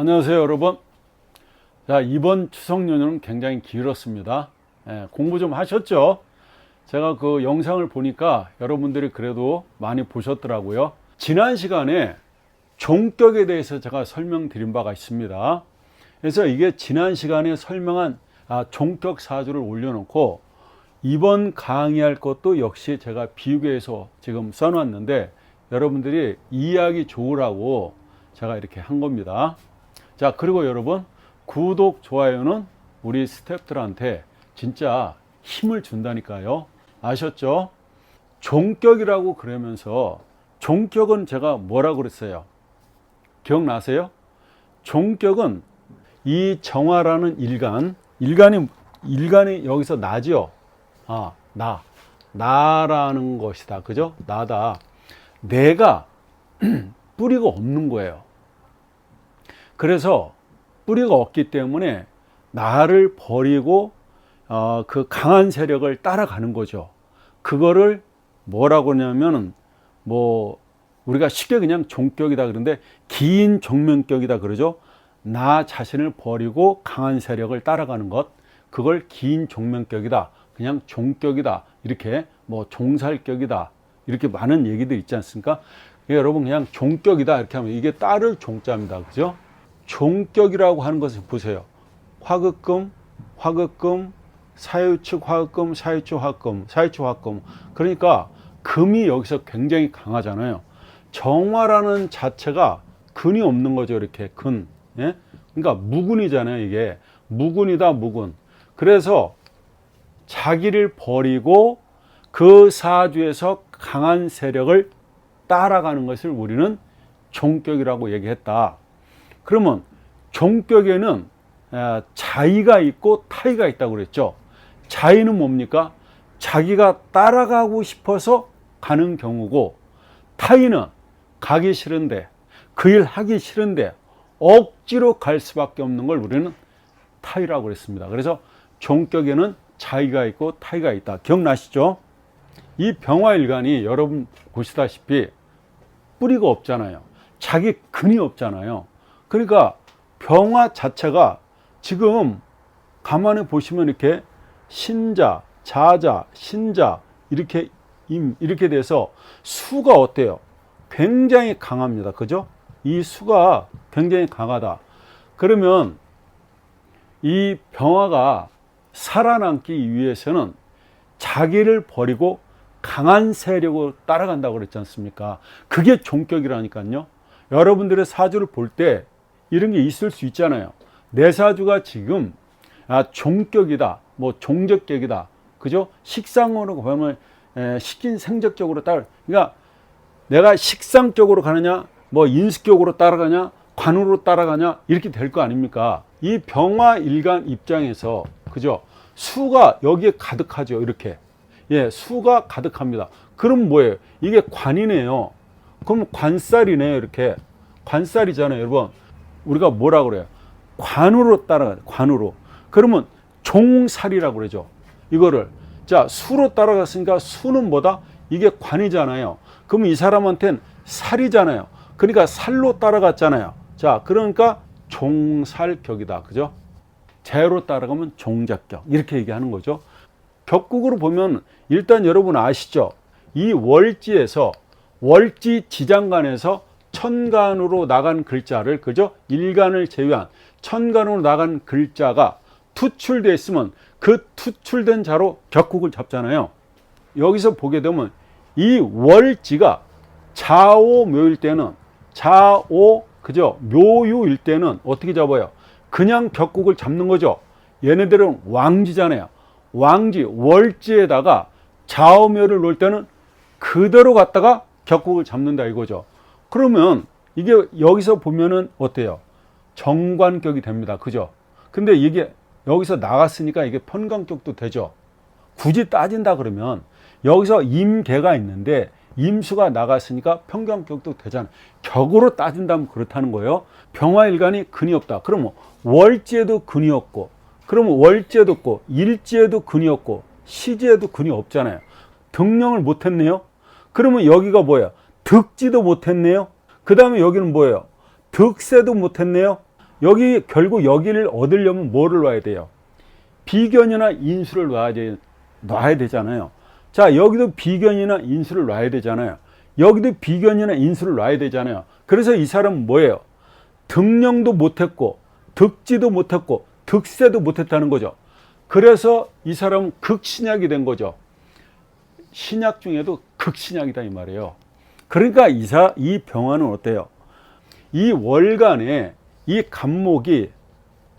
안녕하세요 여러분. 자 이번 추석 연휴는 굉장히 길었습니다. 예, 공부 좀 하셨죠? 제가 그 영상을 보니까 여러분들이 그래도 많이 보셨더라고요. 지난 시간에 종격에 대해서 제가 설명드린 바가 있습니다. 그래서 이게 지난 시간에 설명한 아, 종격 사주를 올려놓고 이번 강의할 것도 역시 제가 비유계에서 지금 써놨는데 여러분들이 이해하기 좋으라고 제가 이렇게 한 겁니다. 자, 그리고 여러분, 구독, 좋아요는 우리 스탭들한테 진짜 힘을 준다니까요. 아셨죠? 종격이라고 그러면서 종격은 제가 뭐라고 그랬어요? 기억나세요? 종격은 이 정화라는 일간, 일간이, 일간이 여기서 나지요? 아, 나. 나라는 것이다. 그죠? 나다. 내가 뿌리가 없는 거예요. 그래서 뿌리가 없기 때문에 나를 버리고 어, 그 강한 세력을 따라가는 거죠. 그거를 뭐라고 하냐면은 뭐 우리가 쉽게 그냥 종격이다 그러는데 긴 종면격이다 그러죠. 나 자신을 버리고 강한 세력을 따라가는 것 그걸 긴 종면격이다. 그냥 종격이다. 이렇게 뭐 종살격이다. 이렇게 많은 얘기들 있지 않습니까? 여러분 그냥 종격이다 이렇게 하면 이게 따를 종자입니다. 그죠? 종격이라고 하는 것을 보세요. 화극금, 화극금, 사유축 화극금, 사유축 화극금, 사유축 화극금. 그러니까 금이 여기서 굉장히 강하잖아요. 정화라는 자체가 근이 없는 거죠. 이렇게 근. 예? 그러니까 무근이잖아요. 이게 무근이다 무근. 그래서 자기를 버리고 그 사주에서 강한 세력을 따라가는 것을 우리는 종격이라고 얘기했다. 그러면 종격에는 자의가 있고 타의가 있다고 그랬죠. 자의는 뭡니까? 자기가 따라가고 싶어서 가는 경우고 타의는 가기 싫은데 그 일 하기 싫은데 억지로 갈 수밖에 없는 걸 우리는 타의라고 그랬습니다. 그래서 종격에는 자의가 있고 타의가 있다. 기억나시죠? 이 병화일간이 여러분 보시다시피 뿌리가 없잖아요. 자기 근이 없잖아요. 그러니까 병화 자체가 지금 가만히 보시면 이렇게 신자, 자자, 신자 이렇게 임 이렇게 돼서 수가 어때요? 굉장히 강합니다. 그죠? 이 수가 굉장히 강하다. 그러면 이 병화가 살아남기 위해서는 자기를 버리고 강한 세력을 따라간다고 그랬지 않습니까? 그게 종격이라니까요. 여러분들의 사주를 볼때 이런 게 있을 수 있잖아요. 내 사주가 지금 아, 종격이다, 뭐 종적격이다, 그죠? 식상으로 보면 에, 식인 생적적으로 따라, 그러니까 내가 식상적으로 가느냐, 뭐 인식적으로 따라가냐, 관으로 따라가냐 이렇게 될 거 아닙니까? 이 병화 일간 입장에서 그죠? 수가 여기에 가득하죠. 이렇게 예, 수가 가득합니다. 그럼 뭐예요? 이게 관이네요. 그럼 관살이네요. 이렇게 관살이잖아요, 여러분. 우리가 뭐라 그래요? 관으로 따라가요. 관으로. 그러면 종살이라고 그러죠. 이거를 자 수로 따라갔으니까 수는 뭐다? 이게 관이잖아요. 그럼 이 사람한테는 살이잖아요. 그러니까 살로 따라갔잖아요. 자, 그러니까 종살격이다. 그죠? 재로 따라가면 종작격. 이렇게 얘기하는 거죠. 격국으로 보면 일단 여러분 아시죠? 이 월지에서 월지 지장간에서 천간으로 나간 글자를 그죠? 일간을 제외한 천간으로 나간 글자가 투출되어 있으면 그 투출된 자로 격국을 잡잖아요. 여기서 보게 되면 이 월지가 자오 묘일 때는 자오 그죠? 묘유일 때는 어떻게 잡아요? 그냥 격국을 잡는 거죠. 얘네들은 왕지잖아요. 왕지 월지에다가 자오묘를 놓을 때는 그대로 갖다가 격국을 잡는다 이거죠. 그러면 이게 여기서 보면은 어때요? 정관격이 됩니다. 그죠? 근데 이게 여기서 나갔으니까 이게 편관격도 되죠. 굳이 따진다 그러면 여기서 임계가 있는데 임수가 나갔으니까 평경격도 되잖아. 격으로 따진다면 그렇다는 거예요. 병화일간이 근이 없다. 그러면 월지에도 근이 없고, 그러면 월지에도 없고, 일지에도 근이 없고, 시지에도 근이 없잖아요. 등령을 못했네요. 그러면 여기가 뭐예요? 득지도 못했네요. 그 다음에 여기는 뭐예요? 득세도 못했네요. 여기 결국 여기를 얻으려면 뭐를 놔야 돼요? 비견이나 인수를 놔야, 돼, 놔야 되잖아요. 자, 여기도 비견이나 인수를 놔야 되잖아요. 여기도 비견이나 인수를 놔야 되잖아요. 그래서 이 사람은 뭐예요? 등령도 못했고, 득지도 못했고, 득세도 못했다는 거죠. 그래서 이 사람은 극신약이 된 거죠. 신약 중에도 극신약이다 이 말이에요. 그러니까 이사 이 병화는 어때요? 이 월간에 이 간목이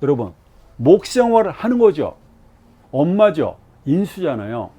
여러분 목생활을 하는 거죠. 엄마죠. 인수잖아요.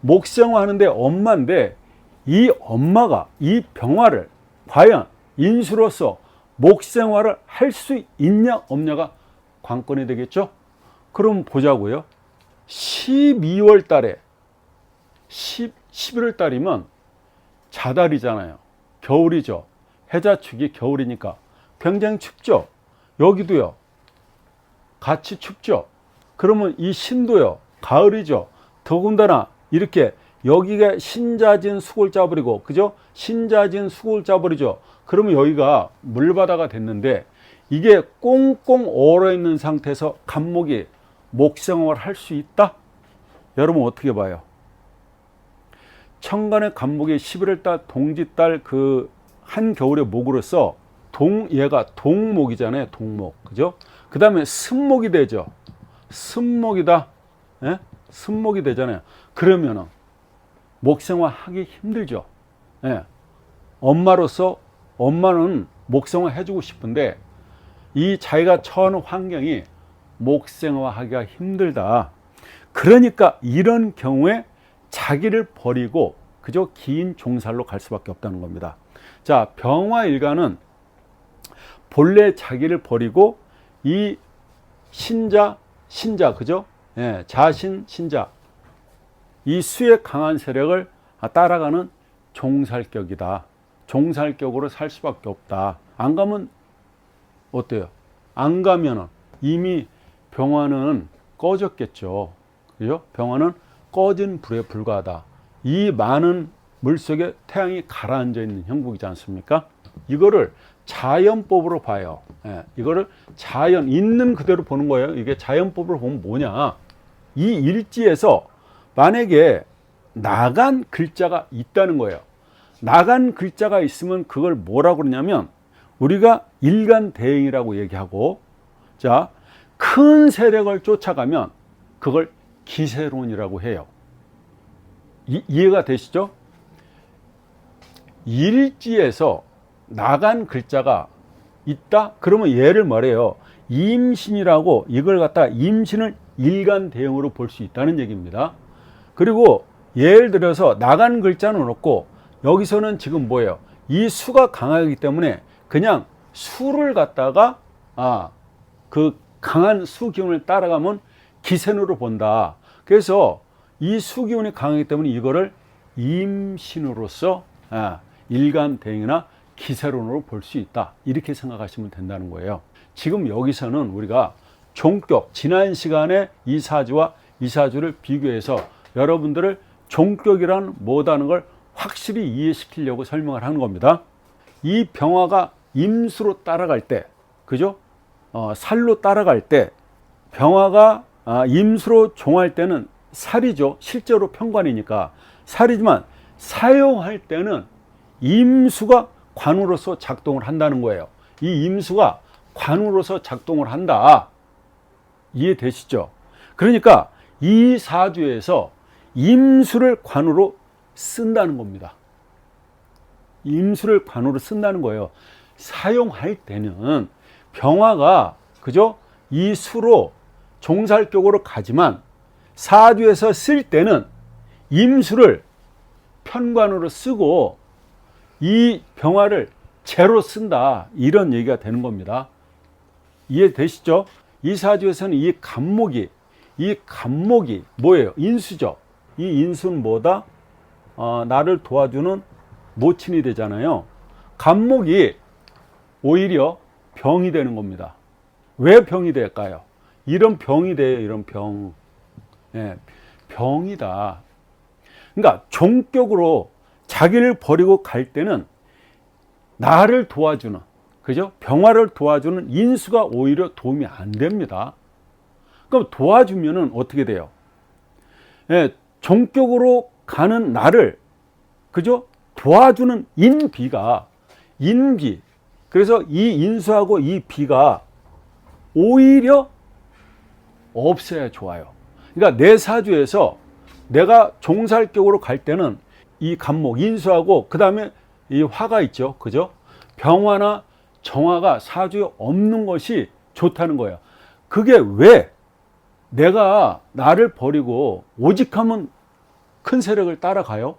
목생활 하는데 엄마인데 이 엄마가 이 병화를 과연 인수로서 목생활을 할 수 있냐 없냐가 관건이 되겠죠. 그럼 보자고요. 12월 달에 10, 11월 달이면 자달이잖아요. 겨울이죠. 해자축이 겨울이니까 굉장히 춥죠. 여기도요. 같이 춥죠. 그러면 이 신도요. 가을이죠. 더군다나 이렇게 여기가 신자진 수골 짜버리고 그죠? 신자진 수골 짜버리죠. 그러면 여기가 물바다가 됐는데 이게 꽁꽁 얼어 있는 상태에서 간목이 목생활을 할수 있다? 여러분 어떻게 봐요? 천간의 간목이 11월 달 동지달 그 한겨울의 목으로서 동 얘가 동목이잖아요. 동목. 그죠? 그 다음에 승목이 되죠. 승목이다. 예? 승목이 되잖아요. 그러면은 목생활 하기 힘들죠. 예. 엄마로서 엄마는 목생활 해주고 싶은데 이 자기가 처한 환경이 목생활 하기가 힘들다. 그러니까 이런 경우에 자기를 버리고 그저 긴 종살로 갈 수밖에 없다는 겁니다. 자, 병화 일가는 본래 자기를 버리고 이 신자, 신자, 그죠? 예, 자신, 신자. 이 수의 강한 세력을 따라가는 종살격이다. 종살격으로 살 수밖에 없다. 안 가면 어때요? 안 가면은 이미 병화는 꺼졌겠죠. 그죠? 병화는 꺼진 불에 불과하다. 이 많은 물 속에 태양이 가라앉아 있는 형국이지 않습니까? 이거를 자연법으로 봐요. 예, 이거를 자연 있는 그대로 보는 거예요. 이게 자연법으로 보면 뭐냐? 이 일지에서 만약에 나간 글자가 있다는 거예요. 나간 글자가 있으면 그걸 뭐라고 그러냐면 우리가 일간 대행이라고 얘기하고 자, 큰 세력을 쫓아가면 그걸 기세론이라고 해요. 이, 이해가 되시죠? 일지에서 나간 글자가 있다? 그러면 얘를 말해요. 임신이라고 이걸 갖다 임신을 일간 대응으로 볼 수 있다는 얘기입니다. 그리고 예를 들어서 나간 글자는 없고 여기서는 지금 뭐예요? 이 수가 강하기 때문에 그냥 수를 갖다가 아, 그 강한 수 기운을 따라가면 기센으로 본다. 그래서 이 수기운이 강하기 때문에 이거를 임신으로서 아, 일간 대응이나 기세론으로 볼 수 있다. 이렇게 생각하시면 된다는 거예요. 지금 여기서는 우리가 종격, 지난 시간에 이 사주와 이 사주를 비교해서 여러분들을 종격이란 뭐다는 걸 확실히 이해시키려고 설명을 하는 겁니다. 이 병화가 임수로 따라갈 때, 그죠? 어, 살로 따라갈 때, 병화가 아, 임수로 종할 때는 살이죠. 실제로 평관이니까 살이지만 사용할 때는 임수가 관으로서 작동을 한다는 거예요. 이 임수가 관으로서 작동을 한다. 이해되시죠? 그러니까 이 사주에서 임수를 관으로 쓴다는 겁니다. 임수를 관으로 쓴다는 거예요. 사용할 때는 병화가 그죠? 이 수로 종살격으로 가지만 사주에서 쓸 때는 임수를 편관으로 쓰고 이 병화를 제로 쓴다 이런 얘기가 되는 겁니다. 이해되시죠? 이 사주에서는 이 간목이 이 간목이 뭐예요? 인수죠. 이 인수는 뭐다? 어, 나를 도와주는 모친이 되잖아요. 간목이 오히려 병이 되는 겁니다. 왜 병이 될까요? 이런 병이 돼요. 이런 병. 예, 병이다. 그러니까 종격으로 자기를 버리고 갈 때는 나를 도와주는 그죠? 병화를 도와주는 인수가 오히려 도움이 안 됩니다. 그럼 도와주면은 어떻게 돼요? 예, 종격으로 가는 나를 그죠? 도와주는 인비가 인비 그래서 이 인수하고 이 비가 오히려 없어야 좋아요. 그러니까 내 사주에서 내가 종살격으로 갈 때는 이 간목 인수하고 그 다음에 이 화가 있죠, 그죠? 병화나 정화가 사주에 없는 것이 좋다는 거예요. 그게 왜 내가 나를 버리고 오직하면 큰 세력을 따라가요?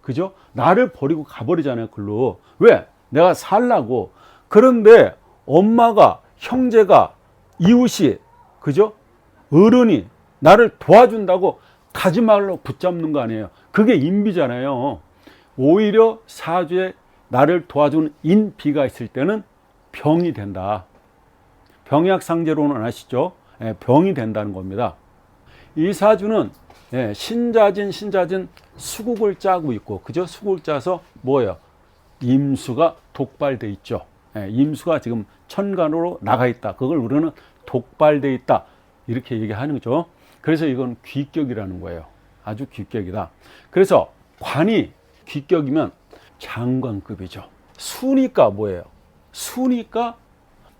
그죠? 나를 버리고 가버리잖아요, 글로. 왜? 내가 살라고. 그런데 엄마가, 형제가, 이웃이, 그죠? 어른이 나를 도와준다고 가지 말로 붙잡는 거 아니에요. 그게 인비잖아요. 오히려 사주에 나를 도와주는 인비가 있을 때는 병이 된다. 병약 상제로는 아시죠? 예, 병이 된다는 겁니다. 이 사주는 예, 신자진 신자진 수국을 짜고 있고 그죠? 수국을 짜서 뭐예요? 임수가 독발돼 있죠. 예, 임수가 지금 천간으로 나가 있다. 그걸 우리는 독발돼 있다. 이렇게 얘기하는 거죠. 그래서 이건 귀격이라는 거예요. 아주 귀격이다. 그래서 관이 귀격이면 장관급이죠. 수니까 뭐예요? 수니까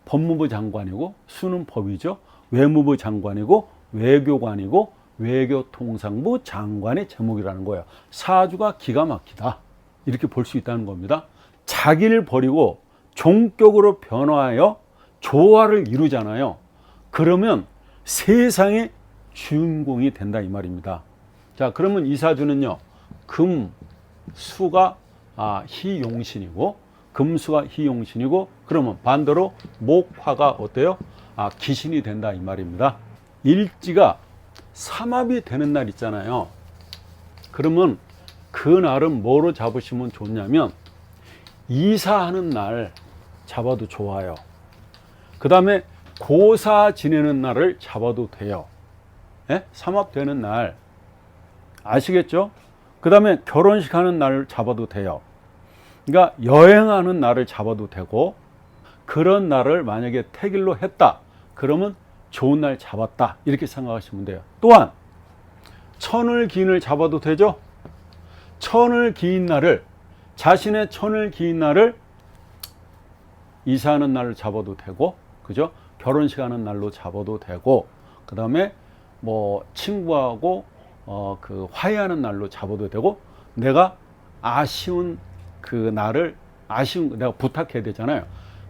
법무부 장관이고 수는 법이죠. 외무부 장관이고 외교관이고 외교통상부 장관의 제목이라는 거예요. 사주가 기가 막히다. 이렇게 볼 수 있다는 겁니다. 자기를 버리고 종격으로 변화하여 조화를 이루잖아요. 그러면 세상의 주인공이 된다 이 말입니다. 자, 그러면 이 사주는요. 금, 수가 아, 희용신이고 금수가 희용신이고 그러면 반대로 목화가 어때요? 아, 기신이 된다 이 말입니다. 일지가 삼합이 되는 날 있잖아요. 그러면 그 날은 뭐로 잡으시면 좋냐면 이사하는 날 잡아도 좋아요. 그 다음에 고사 지내는 날을 잡아도 돼요. 예? 삼합 되는 날 아시겠죠? 그 다음에 결혼식 하는 날을 잡아도 돼요. 그러니까 여행하는 날을 잡아도 되고 그런 날을 만약에 택일로 했다. 그러면 좋은 날 잡았다. 이렇게 생각하시면 돼요. 또한 천을 기인을 잡아도 되죠? 천을 기인 날을 자신의 천을 기인 날을 이사하는 날을 잡아도 되고 그죠? 결혼식 하는 날로 잡아도 되고 그 다음에 뭐 친구하고 어 그 화해하는 날로 잡아도 되고 내가 아쉬운 그 날을 아쉬운 내가 부탁해야 되잖아요.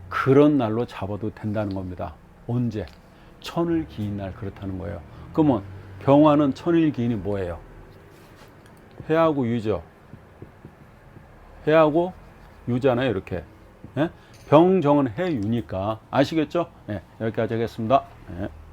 그런 날로 잡아도 된다는 겁니다. 언제? 천을 기인 날 그렇다는 거예요. 그러면 병화는 천일 기인이 뭐예요? 해하고 유죠. 해하고 유잖아요, 이렇게. 예? 병정은 해유니까 아시겠죠? 예, 여기까지 하겠습니다. 예.